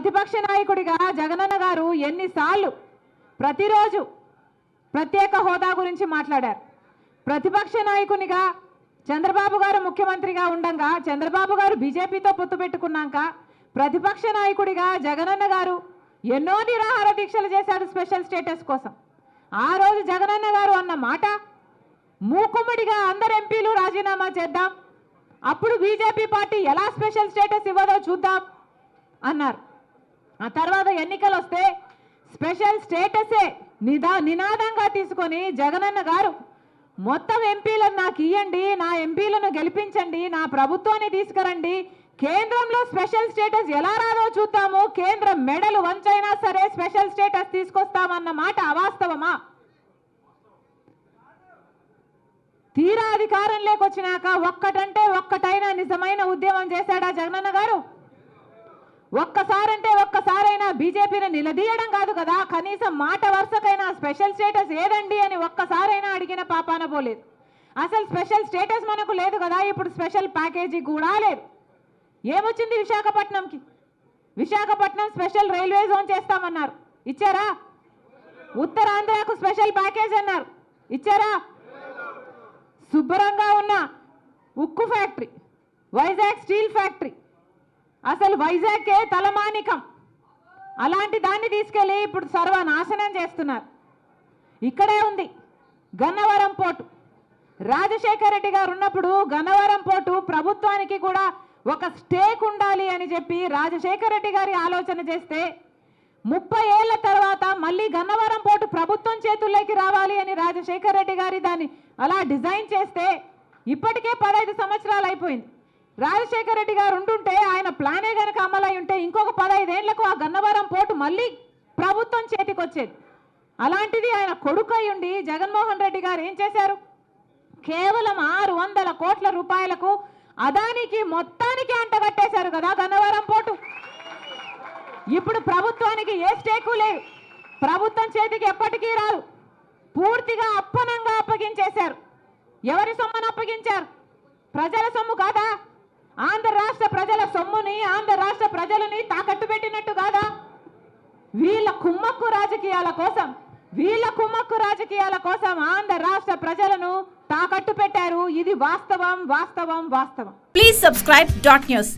ప్రతిపక్ష నాయకుడిగా జగనన్న గారు ఎన్నిసార్లు ప్రతిరోజు ప్రత్యేక హోదా గురించి మాట్లాడారు. ప్రతిపక్ష నాయకునిగా చంద్రబాబు గారు ముఖ్యమంత్రిగా ఉండగా చంద్రబాబు గారు బీజేపీతో పొత్తు పెట్టుకున్నాక ప్రతిపక్ష నాయకుడిగా జగనన్న గారు ఎన్నో నిరాహార దీక్షలు చేశాడు స్పెషల్ స్టేటస్ కోసం. ఆ రోజు జగనన్న గారు అన్న మాట మూకుమ్మడిగా అందరు ఎంపీలు రాజీనామా చేద్దాం అప్పుడు బీజేపీ పార్టీ ఎలా స్పెషల్ స్టేటస్ ఇవ్వదో చూద్దాం అన్నారు. ఆ తర్వాత ఎన్నికలు వస్తే స్పెషల్ స్టేటసే నిదా నినాదంగా తీసుకొని జగనన్న గారు మొత్తం ఎంపీలను నాకు ఇవ్వండి నా ఎంపీలను గెలిపించండి నా ప్రభుత్వాన్ని తీసుకురండి. కేంద్రంలో స్పెషల్ స్టేటస్ ఎలా రాదో చూద్దాము. కేంద్రం మెడలు వంచైనా సరే స్పెషల్ స్టేటస్ తీసుకొస్తామన్న మాట అవాస్తవమా? తీరా అధికారం లేకొచ్చినాక ఒక్కటంటే ఒక్కటైనా నిజమైన ఉద్యమం చేశాడా జగనన్న గారు? ఒక్కసారంటే ఒక్కసారైనా బీజేపీని నిలదీయడం కాదు కదా. కనీసం మాట వరుసకైనా స్పెషల్ స్టేటస్ ఏదండి అని ఒక్కసారైనా అడిగిన పాపాన పోలేదు. అసలు స్పెషల్ స్టేటస్ మనకు లేదు కదా. ఇప్పుడు స్పెషల్ ప్యాకేజీ కూడా లేదు. ఏమొచ్చింది విశాఖపట్నంకి? విశాఖపట్నం స్పెషల్ రైల్వే జోన్ చేస్తామన్నారు. ఇచ్చారా? ఉత్తరాంధ్రకు స్పెషల్ ప్యాకేజ్ అన్నారు. ఇచ్చారా? శుభ్రంగా ఉన్న ఉక్కు ఫ్యాక్టరీ వైజాగ్ స్టీల్ ఫ్యాక్టరీ. అసలు వైజాగ్కే తలమానికం. అలాంటి దాన్ని తీసుకెళ్ళి ఇప్పుడు సర్వనాశనం చేస్తున్నారు. ఇక్కడే ఉంది. గన్నవరం పోర్టు. రాజశేఖర రెడ్డి గారు ఉన్నప్పుడు గన్నవరం పోర్టు ప్రభుత్వానికి కూడా ఒక స్టేక్ ఉండాలి అని చెప్పి రాజశేఖర రెడ్డి గారి ఆలోచన చేస్తే ముప్పై ఏళ్ళ తర్వాత మళ్ళీ గన్నవరం పోర్టు ప్రభుత్వం చేతుల్లోకి రావాలి అని రాజశేఖర రెడ్డి గారి దాన్ని అలా డిజైన్ చేస్తే ఇప్పటికే పదహైదు సంవత్సరాలు అయిపోయింది. రాజశేఖర రెడ్డి గారు ఉంటుంటే ఆయన ప్లానే గనక అమలై ఉంటే ఇంకొక పదహైదేళ్ళకు ఆ గన్నవరం పోర్టు మళ్ళీ ప్రభుత్వం చేతికి వచ్చేది అలాంటిది ఆయన కొడుకు ఉండి జగన్మోహన్ రెడ్డి గారు ఏం చేశారు? కేవలం ఆరు వందల కోట్ల రూపాయలకు అదానికి మొత్తానికి అంటగట్టేశారు కదా గన్నవరం పోర్టు. ఇప్పుడు ప్రభుత్వానికి ఏ స్టేకు లేదు. ప్రభుత్వం చేతికి ఎప్పటికీ రాదు. పూర్తిగా అప్పనంగా అప్పగించేశారు. ఎవరి సొమ్మను అప్పగించారు? ప్రజల సొమ్ము కాదా? ఆంధ్ర రాష్ట్ర ప్రజల సొమ్ముని ఆంధ్ర రాష్ట్ర ప్రజలని తాకట్టు పెట్టినట్టు కాదా? వీళ్ళ కుమ్మక్కు రాజకీయాల కోసం వీళ్ళ కుమ్మక్కు రాజకీయాల కోసం ఆంధ్ర రాష్ట్ర ప్రజలను తాకట్టు పెట్టారు ఇది వాస్తవం వాస్తవం వాస్తవం. Please subscribe dot news